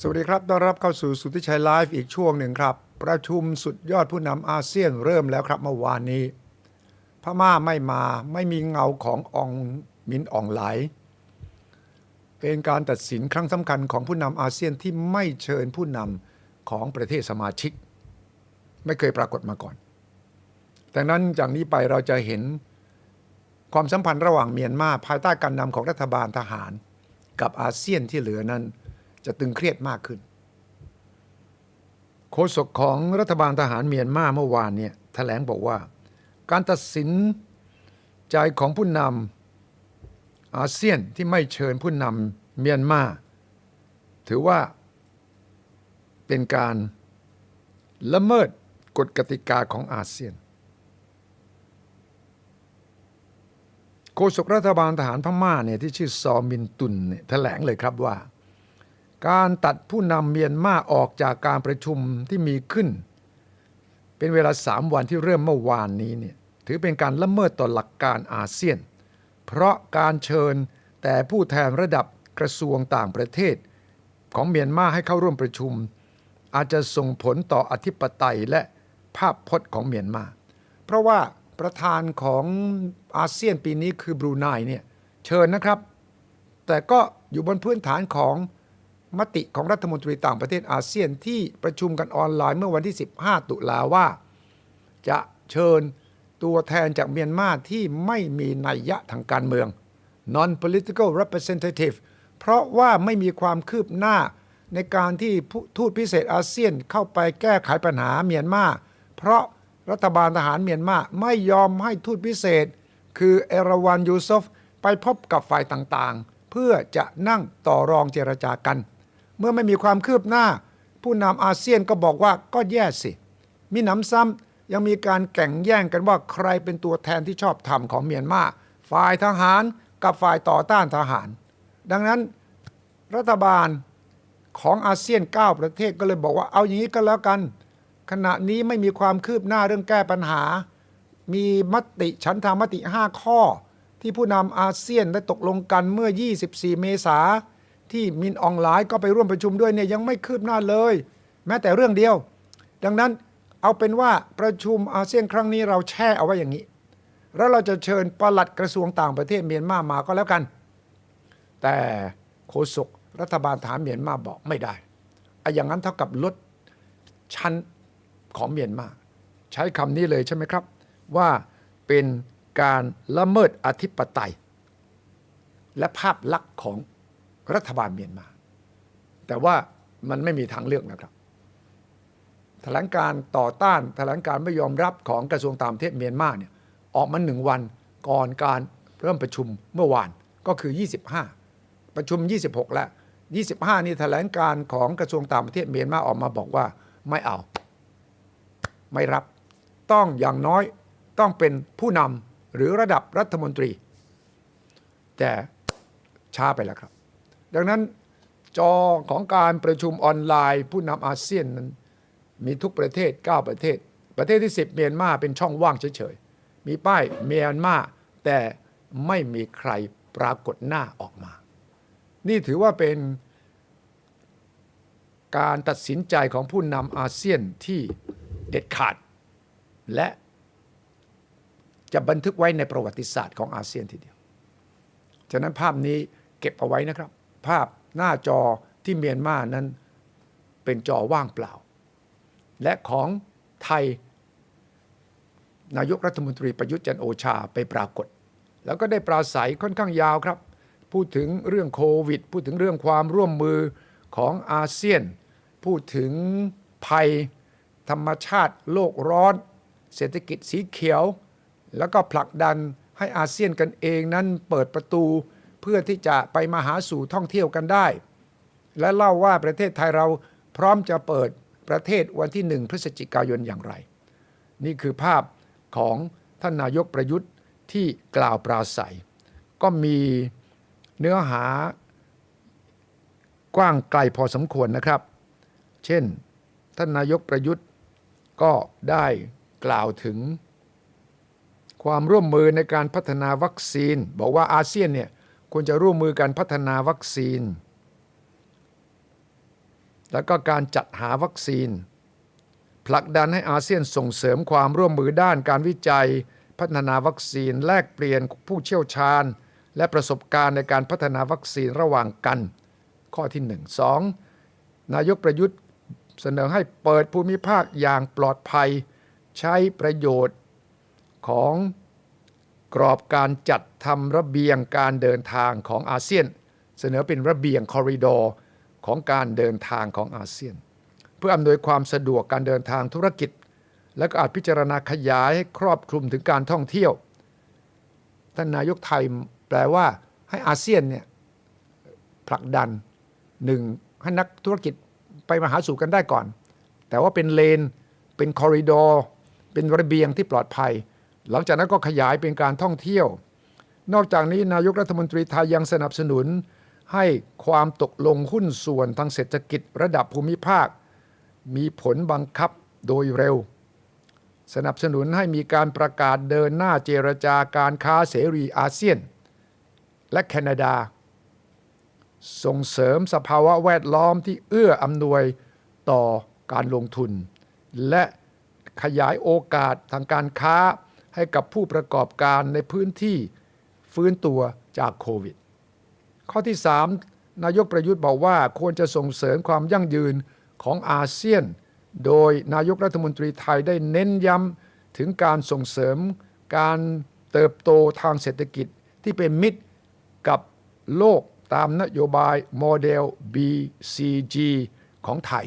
สวัสดีครับ ต้อนรับเข้าสู่สุทธิชัยไลฟ์อีกช่วงหนึ่งครับ ประชุมสุดยอดผู้นำอาเซียนเริ่มแล้วครับเมื่อวานนี้ พม่าไม่มาไม่มีเงาขององมินอองไหล เป็นการตัดสินครั้งสำคัญของผู้นำอาเซียนที่ไม่เชิญผู้นำของประเทศสมาชิก ไม่เคยปรากฏมาก่อนดังนั้นจากนี้ไปเราจะเห็นความสัมพันธ์ระหว่างเมียนมาภายใต้การนำของรัฐบาลทหาร กับอาเซียนที่เหลือนั้น จะตึงเครียดมากขึ้น โฆษกของรัฐบาลทหารเมียนมาเมื่อวานเนี่ยแถลงบอกว่า การตัดสินใจของผู้นำอาเซียนที่ไม่เชิญผู้นำเมียนมาถือว่าเป็นการละเมิดกฎกติกาของอาเซียน โฆษกรัฐบาลทหารพม่าเนี่ยที่ชื่อซอมินตุนเนี่ยแถลงเลยครับว่า การตัดผู้นำเมียนมาออกจากการประชุมที่มีขึ้น เป็นเวลาสามวันที่เริ่มเมื่อวานนี้เนี่ยถือเป็นการละเมิดต่อหลักการอาเซียน เพราะการเชิญแต่ผู้แทนระดับกระทรวงต่างประเทศ ของเมียนมาให้เข้าร่วมประชุม อาจจะส่งผลต่ออธิปไตยและภาพพจน์ของเมียนมา เพราะว่าประธานของอาเซียนปีนี้คือบรูไนเนี่ยเชิญนะครับ แต่ก็อยู่บนพื้นฐานของ มติของรัฐมนตรีต่างประเทศอาเซียนที่ประชุมกันออนไลน์เมื่อวันที่ 15 ตุลาว่า จะเชิญตัวแทนจากเมียนมาที่ไม่มีนัยยะทางการเมือง non political representative เพราะว่าไม่มีความคืบหน้าในการที่ผู้ทูตพิเศษอาเซียนเข้าไปแก้ไขปัญหาเมียนมา เพราะรัฐบาลทหารเมียนมาไม่ยอมให้ทูตพิเศษ คือเอราวันยูซฟไปพบกับฝ่ายต่างๆ เพื่อจะนั่งต่อรองเจรจากัน เมื่อไม่มีความคืบหน้า ผู้นำอาเซียนก็บอกว่าก็แย่สิ มีหนำซ้ำยังมีการแข่งแย่งกันว่าใครเป็นตัวแทนที่ชอบธรรมของเมียนมาฝ่ายทหารกับฝ่ายต่อต้านทหาร ดังนั้นรัฐบาลของอาเซียน 9 ประเทศก็เลยบอกว่าเอาอย่างนี้ก็แล้วกัน ขณะนี้ไม่มีความคืบหน้าเรื่องแก้ปัญหา มีมติฉันทามติ 5 ข้อ ที่ผู้นำอาเซียนได้ตกลงกันเมื่อ 24 เมษายน ที่มินอองไลน์ก็ไปร่วมประชุมด้วยเนี่ยยังไม่คืบหน้าเลย แม้แต่เรื่องเดียว ดังนั้นเอาเป็นว่าประชุมอาเซียนครั้งนี้เราแช่เอาไว้อย่างนี้ แล้วเราจะเชิญปลัดกระทรวงต่างประเทศเมียนมามาก็แล้วกัน แต่โฆษกรัฐบาลฐานเมียนมาบอกไม่ได้ไอ้อย่างนั้นเท่ากับลดชั้นของเมียนมา ใช้คำนี้เลยใช่ไหมครับ ว่าเป็นการละเมิดอธิปไตย และภาพลักษณ์ของ รัฐบาลเมียนมา แต่ว่ามันไม่มีทางเลือกนะครับแถลงการต่อต้านแถลงการไม่ยอมรับของกระทรวงต่างประเทศเมียนมาเนี่ยออกมาหนึ่งวันก่อนการเริ่มประชุมเมื่อวานก็คือ 25 ประชุม 26 แล้ว 25 นี่แถลงการของกระทรวงต่างประเทศเมียนมาออกมาบอกว่าไม่เอา ไม่รับ ต้องอย่างน้อยต้องเป็นผู้นำหรือระดับรัฐมนตรี แต่ช้าไปแล้วครับ ดังนั้นจอของการประชุมออนไลน์ ผู้นำอาเซียนนั้นมีทุกประเทศ 9 ประเทศ ประเทศที่ 10 เมียนมาเป็นช่องว่างเฉยๆ มีป้ายเมียนมาแต่ไม่มีใครปรากฏหน้าออกมา นี่ถือว่าเป็นการตัดสินใจของผู้นำอาเซียนที่เด็ดขาด และจะบันทึกไว้ในประวัติศาสตร์ของอาเซียนทีเดียว ฉะนั้นภาพนี้เก็บเอาไว้นะครับ ภาพหน้าจอที่เมียนมานั้นเป็นจอว่างเปล่า และของไทย นายกรัฐมนตรีประยุทธ์จันโอชาไปปรากฏ แล้วก็ได้ปราศัยค่อนข้างยาวครับ พูดถึงเรื่องโควิด พูดถึงเรื่องความร่วมมือของอาเซียน พูดถึงภัยธรรมชาติโลกร้อน เศรษฐกิจสีเขียว แล้วก็ผลักดันให้อาเซียนกันเองนั้นเปิดประตู พื่อที่จะไปมาหาสู่ท่องเที่ยวกันได้ และเล่าว่าประเทศไทยเราพร้อมจะเปิดประเทศวันที่หนึ่งพฤศจิกายนอย่างไร นี่คือภาพของท่านนายกประยุทธ์ที่กล่าวปราศัย ก็มีเนื้อหากว้างไกลพอสมควรนะครับ เช่น ท่านนายกประยุทธ์ก็ได้กล่าวถึง ความร่วมมือในการพัฒนาวัคซีน บอกว่าอาเซียนเนี่ย ควรจะร่วมมือกันพัฒนาวัคซีน แล้วก็การจัดหาวัคซีน ผลักดันให้อาเซียนส่งเสริมความร่วมมือด้านการวิจัย พัฒนาวัคซีนแลกเปลี่ยนผู้เชี่ยวชาญ และประสบการณ์ในการพัฒนาวัคซีนระหว่างกัน ข้อที่ 1 2 นายกประยุทธ์เสนอให้เปิดภูมิภาคอย่างปลอดภัย ใช้ประโยชน์ของ กรอบการจัดทำระเบียงการเดินทางของอาเซียน เสนอเป็นระเบียงคอริดอร์ของการเดินทางของอาเซียน เพื่ออำนวยความสะดวกการเดินทางธุรกิจ และก็อาจพิจารณาขยายให้ครอบคลุมถึงการท่องเที่ยวท่านนายกไทยแปลว่าให้อาเซียนเนี่ยผลักดันหนึ่งให้นักธุรกิจไปมาหาสู่กันได้ก่อน แต่ว่าเป็นเลน เป็นคอริดอร์ เป็นระเบียงที่ปลอดภัย หลังจากนั้นก็ขยายเป็นการท่องเที่ยว นอกจากนี้นายกรัฐมนตรีไทยยังสนับสนุน ให้ความตกลงหุ้นส่วนทางเศรษฐกิจระดับภูมิภาค มีผลบังคับโดยเร็ว สนับสนุนให้มีการประกาศเดินหน้าเจรจาการค้าเสรีอาเซียน และแคนาดา ส่งเสริมสภาวะแวดล้อมที่เอื้ออำนวยต่อการลงทุน และขยายโอกาสทางการค้า ให้กับผู้ประกอบการในพื้นที่ฟื้นตัวจากโควิด ข้อที่ 3 นายกประยุทธ์บอกว่าควรจะส่งเสริมความยั่งยืนของอาเซียน โดยนายกรัฐมนตรีไทยได้เน้นย้ำถึงการส่งเสริมการเติบโตทางเศรษฐกิจที่เป็นมิตรกับโลกตามนโยบายโมเดล BCG ของไทย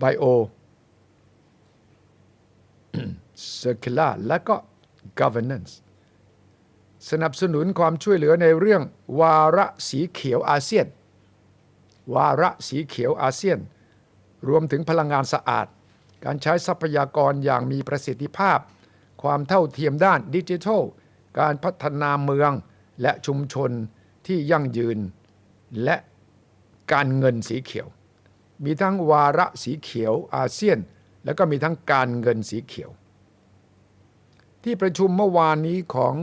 Bio Circular และก็ Governance สนับสนุนความช่วยเหลือในเรื่องวาระสีเขียวอาเซียน วาระสีเขียวอาเซียน รวมถึงพลังงานสะอาด การใช้ทรัพยากรอย่างมีประสิทธิภาพ ความเท่าเทียมด้านดิจิทัล การพัฒนาเมืองและชุมชนที่ยั่งยืน และการเงินสีเขียว มีทั้งวาระสีเขียวอาเซียน แล้วก็มีทั้งการเงินสีเขียว ที่ประชุมเมื่อวานนี้ของ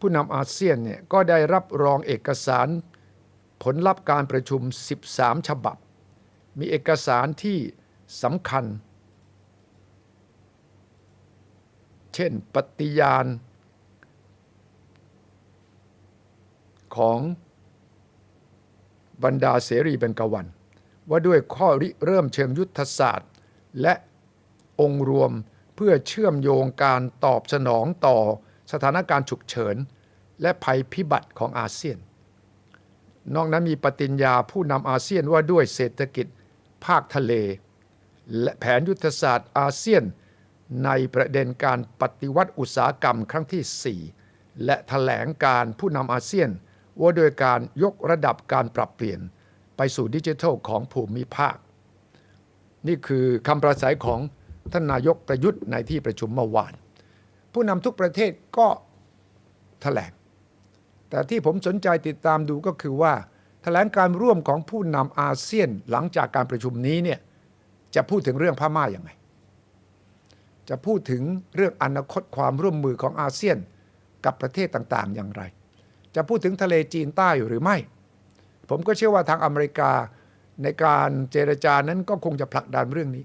ผู้นำอาเซียนเนี่ยก็ได้รับรองเอกสารผลลัพธ์การประชุม 13 ฉบับ มีเอกสารที่สำคัญ เช่นปฏิญาณ ของบรรดาเสรีเบญกวัน ว่าด้วยข้อริเริ่มเชิงยุทธศาสตร์ และ องค์รวมเพื่อเชื่อมโยงการตอบสนองต่อสถานการณ์ฉุกเฉิน และภัยพิบัติของอาเซียน นอกนั้นมีปฏิญญาผู้นำอาเซียนว่าด้วยเศรษฐกิจภาคทะเล และแผนยุทธศาสตร์อาเซียน ในประเด็นการปฏิวัติอุตสาหกรรมครั้งที่ 4 และถแถลงการผู้นำอาเซียน ว่าโดยการยกระดับการปรับเปลี่ยนไปสู่ดิจิทัลของภูมิภาค นี่คือคำประสัยของ ท่านนายกประยุทธ์ในที่ประชุมเมื่อวาน ผู้นำทุกประเทศก็แถลง แต่ที่ผมสนใจติดตามดูก็คือว่าแถลงการร่วมของผู้นำอาเซียนหลังจากการประชุมนี้เนี่ยจะพูดถึงเรื่องพม่าอย่างไง จะพูดถึงเรื่องอนาคตความร่วมมือของอาเซียนกับประเทศต่างๆ อย่างไร จะพูดถึงทะเลจีนใต้หรือไม่ ผมก็เชื่อว่าทางอเมริกาในการเจรจานั้นก็คงจะผลักดันเรื่องนี้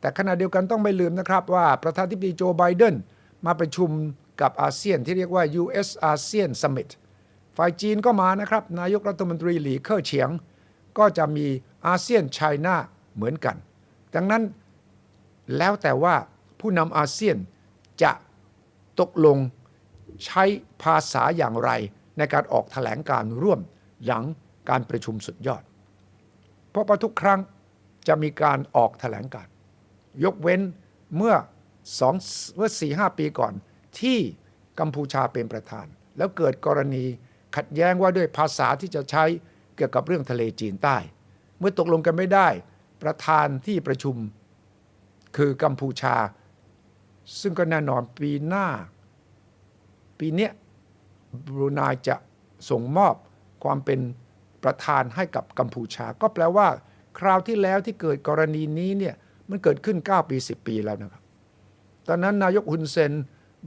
แต่ขณะเดียวกันต้องไม่ลืมนะครับว่าประธานาธิบดีโจไบเดนมาประชุมกับอาเซียนที่เรียกว่า US ASEAN Summit ฝ่ายจีนก็มานะครับ นายกรัฐมนตรีหลีเค่อเฉียง ก็จะมีอาเซียนไชน่าเหมือนกัน ดังนั้นแล้วแต่ว่าผู้นำอาเซียนจะตกลงใช้ภาษาอย่างไร ในการออกแถลงการร่วมหลังการประชุมสุดยอด เพราะว่าทุกครั้งจะมีการออกแถลงการ ยกเว้นเมื่อสองเมื่อสี่ห้าปีก่อน ที่กัมพูชาเป็นประธาน แล้วเกิดกรณีขัดแย้งว่าด้วยภาษาที่จะใช้เกี่ยวกับเรื่องทะเลจีนใต้ เมื่อตกลงกันไม่ได้ ประธานที่ประชุมคือกัมพูชา ซึ่งก็แน่นอนปีหน้า ปีนี้บรูไนจะส่งมอบความเป็นประธานให้กับกัมพูชา ก็แปลว่า คราวที่แล้วที่เกิดกรณีนี้เนี่ย มันเกิดขึ้น 9 ปี 10 ปีแล้วนะครับ ตอนนั้นนายกฮุนเซน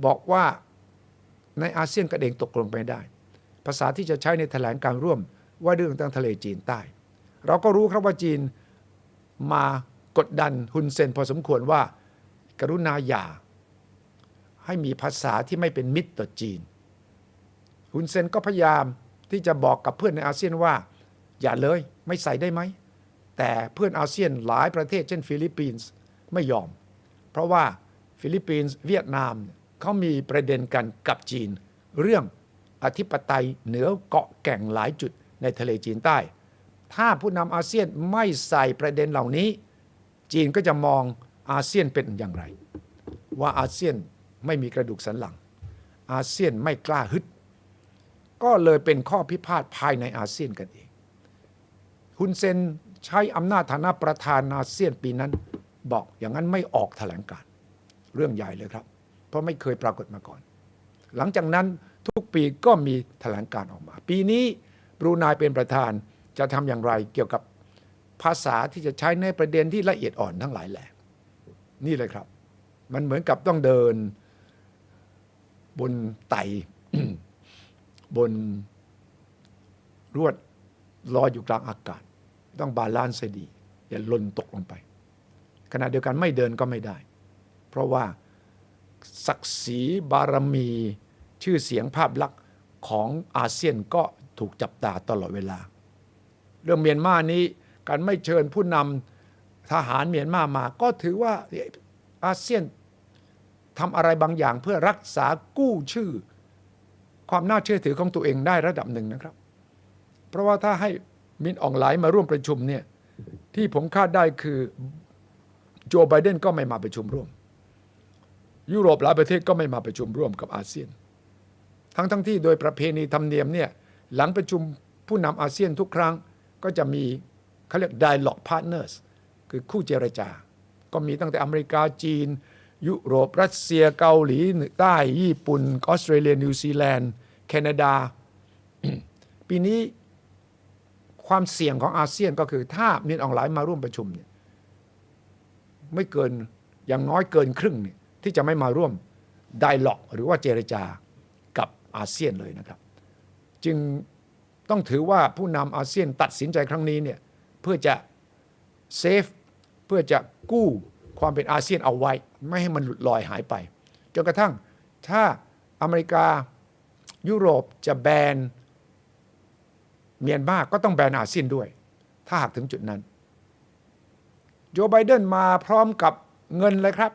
บอกว่าในอาเซียนกระเดงตกลงไปได้ ภาษาที่จะใช้ในแถลงการร่วมว่าเรื่องทางทะเลจีนใต้ เราก็รู้ครับว่าจีนมากดดันฮุนเซนพอสมควรว่า กรุณาอย่าให้มีภาษาที่ไม่เป็นมิตรต่อจีนฮุนเซนก็พยายามที่จะบอกกับเพื่อนในอาเซียนว่า อย่าเลยไม่ใส่ได้ไหม แต่เพื่อนอาเซียนหลายประเทศเช่นฟิลิปปินส์ไม่ยอม เพราะว่าฟิลิปปินส์เวียดนามเขามีประเด็นกันกับจีน เรื่องอธิปไตยเหนือเกาะแก่งหลายจุดในทะเลจีนใต้ ถ้าผู้นำอาเซียนไม่ใส่ประเด็นเหล่านี้ จีนก็จะมองอาเซียนเป็นอย่างไร ว่าอาเซียนไม่มีกระดูกสันหลัง อาเซียนไม่กล้าฮึด ก็เลยเป็นข้อพิพาทภายในอาเซียนกันเองฮุนเซน ใช้อำนาจฐานะประธานอาเซียนปีนั้น บอกอย่างนั้นไม่ออกแถลงการเรื่องใหญ่เลยครับ เพราะไม่เคยปรากฏมาก่อน หลังจากนั้นทุกปีก็มีแถลงการออกมา ปีนี้บรูไนเป็นประธานจะทำอย่างไรเกี่ยวกับภาษาที่จะใช้ในประเด็นที่ละเอียดอ่อนทั้งหลายแหละนี่เลยครับ มันเหมือนกับต้องเดิน บนไตบนรวดลอยอยู่กลางอากาศ ต้องบาลานซ์ให้ดี อย่าหล่นตกลงไป ขณะเดียวกันไม่เดินก็ไม่ได้ เพราะว่าศักดิ์ศรีบารมี ชื่อเสียงภาพลักษณ์ของอาเซียนก็ถูกจับตาตลอดเวลา เรื่องเมียนมานี้การไม่เชิญผู้นำทหารเมียนมามา ก็ถือว่าอาเซียนทำอะไรบางอย่างเพื่อรักษากู้ชื่อ ความน่าเชื่อถือของตัวเองได้ระดับหนึ่งนะครับ เพราะว่าถ้าให้ มินอองไลน์มาร่วมประชุมเนี่ยที่ผมคาดได้คือโจไบเดนก็ไม่มาประชุมร่วม ยุโรปหลายประเทศก็ไม่มาประชุมร่วมกับอาเซียน ทั้งทั้งที่โดยประเพณีธรรมเนียมเนี่ยหลังประชุมผู้นำอาเซียนทุกครั้งก็จะมีเขาเรียก dialogue partners คือคู่เจรจา ก็มีตั้งแต่อเมริกาจีน ยุโรป รัสเซียเกาหลีใต้ญี่ปุ่นออสเตรเลียนิวซีแลนด์แคนาดา ปีนี้ ความเสี่ยงของอาเซียนก็คือ ถ้ามีนออนไลน์มาร่วมประชุมเนี่ยไม่เกินอย่างน้อยเกินครึ่งเนี่ยที่จะไม่มาร่วมไดล็อกหรือว่าเจรจากับอาเซียนเลยนะครับ จึงต้องถือว่าผู้นำอาเซียนตัดสินใจครั้งนี้เนี่ยเพื่อจะเซฟเพื่อจะกู้ความเป็นอาเซียนเอาไว้ ไม่ให้มันหลุดลอยหายไปจนกระทั่งถ้าอเมริกายุโรปจะแบน เมียนมาก็ต้องแบนอาเซียนด้วย ถ้าหากถึงจุดนั้น โจไบเดนมาพร้อมกับเงินเลยครับ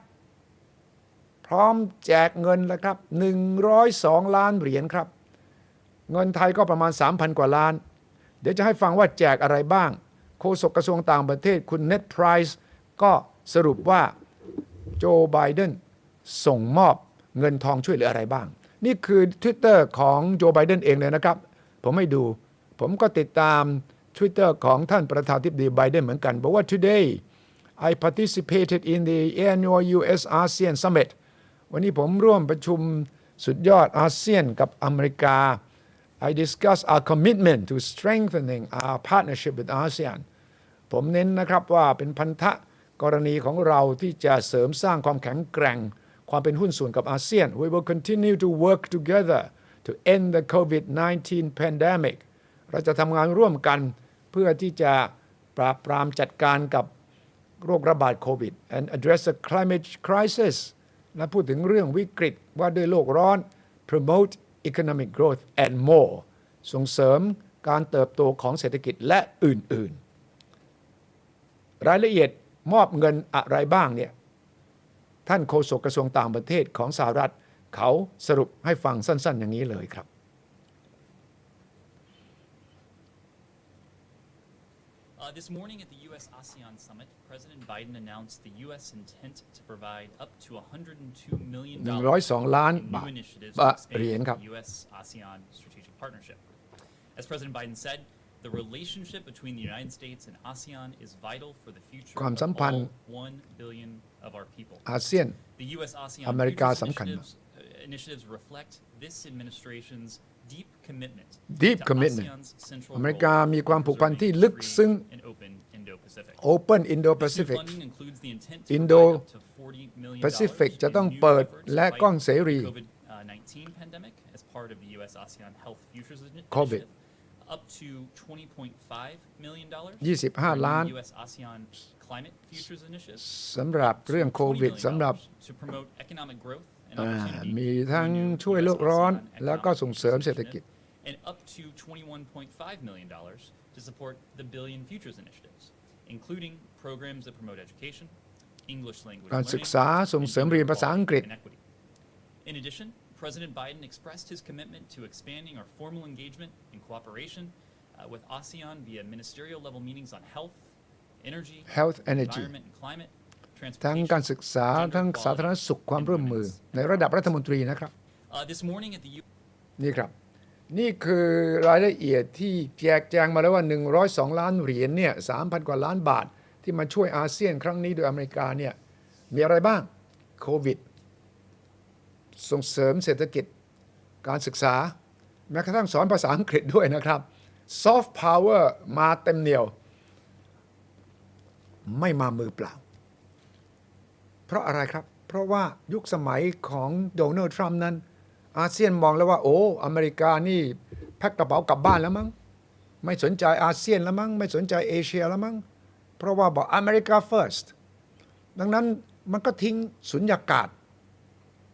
พร้อมแจกเงินเลยครับ102 ล้านเหรียญครับ เงินไทยก็ประมาณ 3,000 กว่าล้าน เดี๋ยวจะให้ฟังว่าแจกอะไรบ้าง โฆษกกระทรวงต่างประเทศคุณเน็ตไพรส์ก็สรุปว่าโจไบเดนส่งมอบเงินทองช่วยเหลืออะไรบ้าง นี่คือ Twitter ของโจไบเดนเองเลยนะครับ ผมไม่ดู ผมก็ติดตาม Twitter ของท่านประธานทิบดีไบเดนเหมือนกัน บอกว่า today I participated in the annual U.S. ASEAN Summit วันนี้ผมร่วมประชุมสุดยอดอาเซียนกับอเมริกา I discuss our commitment to strengthening our partnership with ASEAN ผมเน้นนะครับว่าเป็นพันธะกรณีของเราที่จะเสริมสร้างความแข็งแกร่ง ความเป็นหุ้นส่วนกับอาเซียน We will continue to work together to end the COVID-19 pandemic เราจะทำงานร่วมกันเพื่อที่จะปราบปรามจัดการกับโรคระบาดโควิด and address the climate crisis และพูดถึงเรื่องวิกฤตว่าด้วยโลกร้อน promote economic growth and more ส่งเสริมการเติบโตของเศรษฐกิจและอื่น ๆ รายละเอียดมอบเงินอะไรบ้างเนี่ย ท่านโฆษกกระทรวงต่างประเทศของสหรัฐ เขาสรุปให้ฟังสั้น ๆ อย่างนี้เลยครับ Uh, this morning at the U.S. ASEAN Summit, President Biden announced the U.S. intent to provide up to $102 million 102ล้าน in บา new ท initiatives บา to ทเหรียญ expand ครับ the U.S. ASEAN strategic partnership. As President Biden said, the relationship between the United States and ASEAN is vital for the future ความ of สัมพันธ์ all 1 billion of our people. อาเซียน The U.S. ASEAN อเมริกา Futures สำคัญ initiatives, uh, initiatives reflect this administration's deep commitment Deep to commitment ASEAN's central อเมริกา role มี in ความผูกพัน preserving ที่ลึก free ซึ้ง and open Indo-Pacific. Open This new Indo-Pacific funding includes the intent to Indo provide up to $40 million Pacific in จะต้อง new เปิด efforts to และ fight กล้องเสรี the COVID-19 pandemic as part of the U.S. ASEAN Health Futures Ini- COVID Initiative. up to $20.5 million 25 ล้าน U.S. ASEAN Climate Futures Initiative สำหรับเรื่องโควิด $20 สำหรับ to promote economic growth and อ่า opportunity มีทั้ง through new ช่วยโลกร้อน US-ASEAN แล้วก็ economic ส่งเสริม futures เศรษฐกิจ initiative, and up to $21.5 million to support the Billion Futures initiatives, including programs that promote education, English language การ learning, ศึกษาส่ง and เสริมเรียนภาษาอังกฤษ and equity. In addition, President Biden expressed his commitment to expanding our formal engagement and cooperation uh, with ASEAN via ministerial level meetings on health, energy, Health, energy environment and climate, ทั้ง transportation, การศึกษา gender ทั้งสาธารณ equality, สุขความ and ร่วมมือ women's ในระดับรัฐมนตรีนะครับ Uh, this morning at the U. นี่ครับ นี่คือรายละเอียดที่แจกแจงมาแล้วว่า 102 ล้านเหรียญเนี่ย3,000 กว่าล้านบาท ที่มาช่วยอาเซียนครั้งนี้โดยอเมริกาเนี่ยมีอะไรบ้างโควิด ส่งเสริมเศรษฐกิจการศึกษา แม้กระทั่งสอนภาษาอังกฤษด้วยนะครับ soft power มาเต็มเหนียว ไม่มามือเปล่า เพราะอะไรครับ เพราะว่ายุคสมัยของโดนัลด์ทรัมป์นั้น อาเซียนมองแล้วว่า โอ้อเมริกานี่แพ็คกระเป๋ากลับบ้านแล้วมั้งไม่สนใจอาเซียนแล้วมั้งไม่สนใจเอเชียแล้วมั้งเพราะว่าบอกอเมริกา first ดังนั้นมันก็ทิ้งสุญญากาศ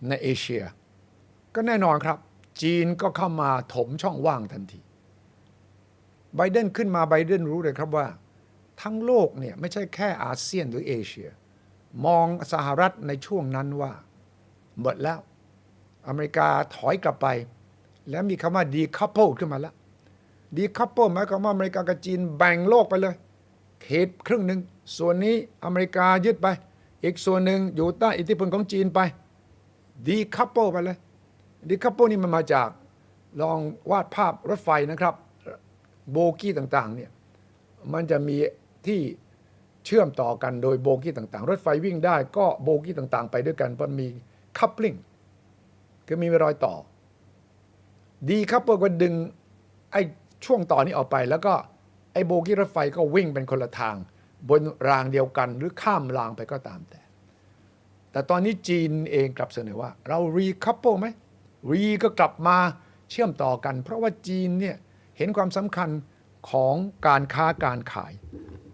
ในเอเชีย ก็แน่นอนครับ จีนก็เข้ามาถมช่องว่างทันทีไบเดนขึ้นมาไบเดนรู้เลยครับว่า ทั้งโลกเนี่ยไม่ใช่แค่อาเซียนหรือเอเชีย มองสหรัฐในช่วงนั้นว่า หมดแล้ว อเมริกาถอยกลับไป แล้วมีคำว่า decouple ขึ้นมาแล้ว decouple หมายความว่าอเมริกากับจีนแบ่งโลกไปเลยเขตครึ่งหนึ่งส่วนนี้อเมริกายึดไป อีกส่วนหนึ่งอยู่ใต้อิทธิพลของจีนไป decouple ไปเลย decouple นี่มันมาจากลองวาดภาพรถไฟนะครับ โบกี้ต่างๆเนี่ยมันจะมีที่ เชื่อมต่อกันโดยโบกี้ต่างๆ รถไฟวิ่งได้ก็โบกี้ต่างๆ ไปด้วยกันเพราะมี coupling คือมีรอยต่อ ดีครับก็ดึงไอ้ช่วงต่อนี้ออกไป แล้วก็ไอ้โบกี้รถไฟก็วิ่งเป็นคนละทาง บนรางเดียวกันหรือข้ามรางไปก็ตามแต่ แต่ตอนนี้จีนเองกลับเสนอว่า เรารีคัพเปิลไหมรีก็กลับมาเชื่อมต่อกัน เพราะว่าจีนเนี่ยเห็นความสำคัญของการค้าการขาย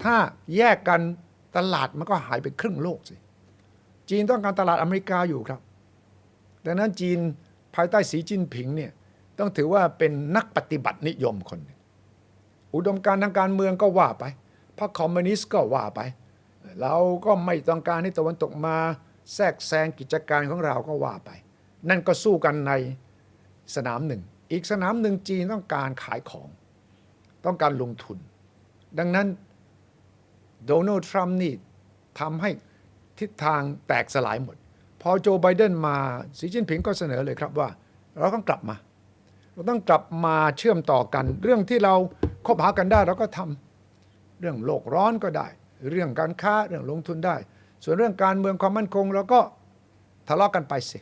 ถ้าแยกกันตลาดมันก็หายไปครึ่งโลกสิ จีนต้องการตลาดอเมริกาอยู่ครับ ดังนั้นจีนภายใต้สีจิ้นผิงเนี่ยต้องถือว่าเป็นนักปฏิบัตินิยมคนหนึ่งอุดมการทางการเมืองก็ว่าไป พรรคคอมมิวนิสต์ก็ว่าไป เราก็ไม่ต้องการให้ตะวันตกมาแทรกแซงกิจการของเราก็ว่าไป นั่นก็สู้กันในสนามหนึ่ง อีกสนามหนึ่งจีนต้องการขายของ ต้องการลงทุน ดังนั้น โดนัลด์ทรัมป์นี่ทำให้ทิศทางแตกสลายหมด พอโจไบเดนมาสีจิ้นผิงก็เสนอเลยครับว่า เราต้องกลับมา เราต้องกลับมาเชื่อมต่อกัน เรื่องที่เราคบหากันได้เราก็ทำเรื่องโลกร้อนก็ได้ เรื่องการค้าเรื่องลงทุนได้ ส่วนเรื่องการเมืองความมั่นคงเราก็ทะเลาะกันไปสิ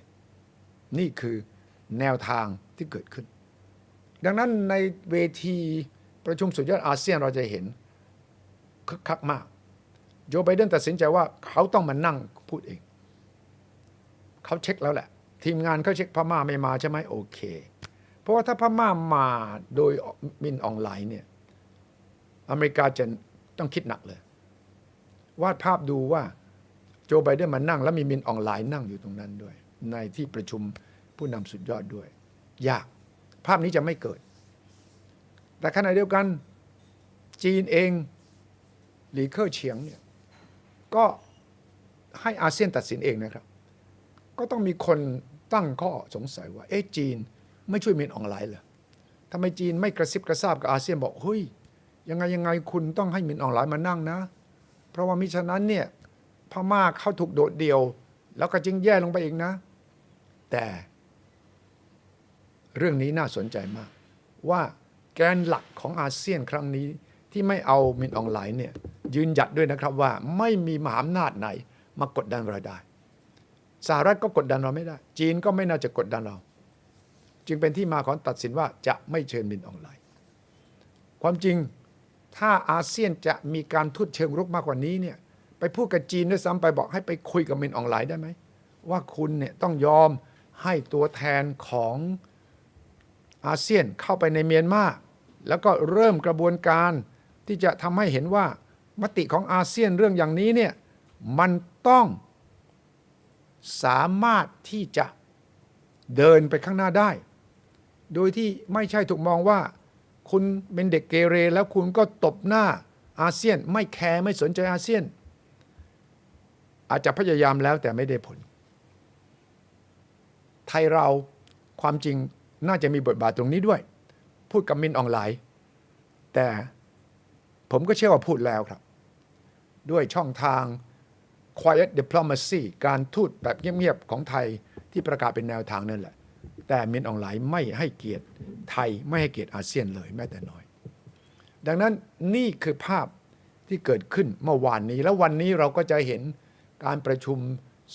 นี่คือแนวทางที่เกิดขึ้น ดังนั้นในเวทีประชุมสุดยอดอาเซียนเราจะเห็นคึกคักมาก โจไบเดนตัดสินใจว่าเขาต้องมานั่งพูดเอง เขาเช็คแล้วแหละ ทีมงานเขาเช็คพม่าไม่มาใช่ไหมโอเค เพราะว่าถ้าพม่ามาโดยมินออนไลน์เนี่ยอเมริกาจะต้องคิดหนักเลย วาดภาพดูว่าโจไบเดนมานั่ง แล้วมีมินออนไลน์นั่งอยู่ตรงนั้นด้วย ในที่ประชุมผู้นำสุดยอดด้วย ยากภาพนี้จะไม่เกิด แต่ขณะเดียวกันจีนเองหลีเค่อเฉียงเนี่ย ก็ให้อาเซียนตัดสินเองนะครับ ก็ต้องมีคนตั้งข้อสงสัยว่า เอ๊ะจีนไม่ช่วยเมียนออนไลน์เหรอทำไมจีนไม่กระซิบกระซาบกับอาเซียนบอกเฮ้ยยังไงยังไงคุณต้องให้เมียนออนไลน์มานั่งนะ เพราะว่ามิฉะนั้นเนี่ยพม่าเขาถูกโดดเดี่ยว แล้วก็จึงแย่ลงไปอีกนะ แต่ เรื่องนี้น่าสนใจมาก ว่าแกนหลักของอาเซียนครั้งนี้ที่ไม่เอามินออนไลน์เนี่ย ยืนหยัดด้วยนะครับว่าไม่มีมหาอำนาจไหนมากดดันเราได้สหรัฐก็กดดันเราไม่ได้ จีนก็ไม่น่าจะกดดันเรา จึงเป็นที่มาของตัดสินว่าจะไม่เชิญมินออนไลน์ ความจริงถ้าอาเซียนจะมีการทูตเชิงรุกมากกว่านี้เนี่ยไปพูดกับจีนด้วยซ้ำไปบอกให้ไปคุยกับมินออนไลน์ได้ไหมว่าคุณเนี่ยต้องยอมให้ตัวแทนของอาเซียนเข้าไปในเมียนมาแล้วก็เริ่มกระบวนการที่จะทำให้เห็นว่า มติของอาเซียนเรื่องอย่างนี้เนี่ยมันต้องสามารถที่จะเดินไปข้างหน้าได้ โดยที่ไม่ใช่ถูกมองว่า คุณเป็นเด็กเกเรแล้วคุณก็ตบหน้าอาเซียน ไม่แคร์ไม่สนใจอาเซียน อาจจะพยายามแล้วแต่ไม่ได้ผล ไทยเราความจริงน่าจะมีบทบาทตรงนี้ด้วย พูดกับมินออนไลน์ แต่ผมก็เชื่อว่าพูดแล้วครับ ด้วยช่องทาง quiet diplomacy การทูตแบบเงียบ ๆ ของไทยที่ประกาศเป็นแนวทางนั่นแหละ แต่มินออนไลน์ไม่ให้เกียรติไทยไม่ให้เกียรติอาเซียนเลยแม้แต่น้อย ดังนั้นนี่คือภาพที่เกิดขึ้นเมื่อวานนี้ แล้ววันนี้เราก็จะเห็นการประชุม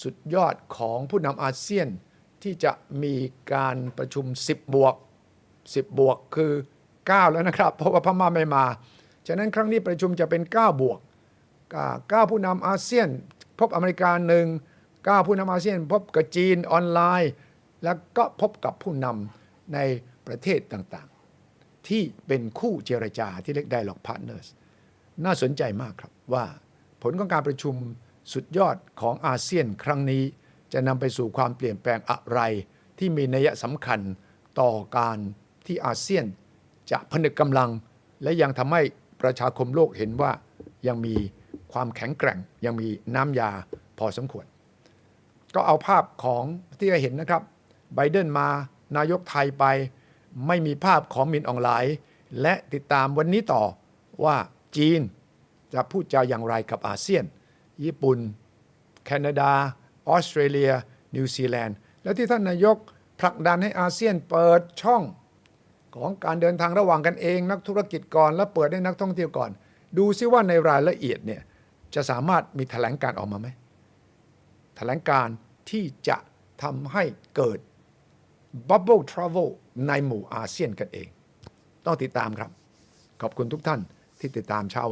สุดยอดของผู้นำอาเซียนที่จะมีการประชุม 10 บวก 10 บวกคือ 9 แล้วนะครับ เพราะว่าพม่าไม่มา ฉะนั้นครั้งนี้ประชุมจะเป็น 9 บวก 9ผู้นำอาเซียน พบอเมริกาหนึ่ง9ผู้นำอาเซียน พบกับจีนออนไลน์ แล้วก็พบกับผู้นำในประเทศต่างๆ ที่เป็นคู่เจรจาที่เรียก Dialogue Partners น่าสนใจมากครับว่าผลของการประชุมสุดยอดของอาเซียนครั้งนี้ จะนำไปสู่ความเปลี่ยนแปลงอะไร ที่มีนัยสำคัญต่อการที่อาเซียนจะผนึกกำลัง และยังทำให้ประชาคมโลกเห็นว่ายังมี ความแข็งแกร่งยังมีน้ำยาพอสมควร ก็เอาภาพของที่เราเห็นนะครับไบเดนมานายกไทยไป ไม่มีภาพของมินออนไลน์ และติดตามวันนี้ต่อว่าจีนจะพูดจาอย่างไรกับอาเซียน ญี่ปุ่น แคนาดา ออสเตรเลีย นิวซีแลนด์ และที่ท่านนายกผลักดันให้อาเซียนเปิดช่องของการเดินทางระหว่างกันเอง นักธุรกิจก่อน แล้วเปิดให้นักท่องเที่ยวก่อน ดูซิว่าในรายละเอียดเนี่ย จะสามารถมีแถลงการออกมาไหมแถลงการที่จะทำให้เกิด Bubble Travel ในหมู่อาเซียนกันเอง ต้องติดตามครับ ขอบคุณทุกท่านที่ติดตามเช้าวัน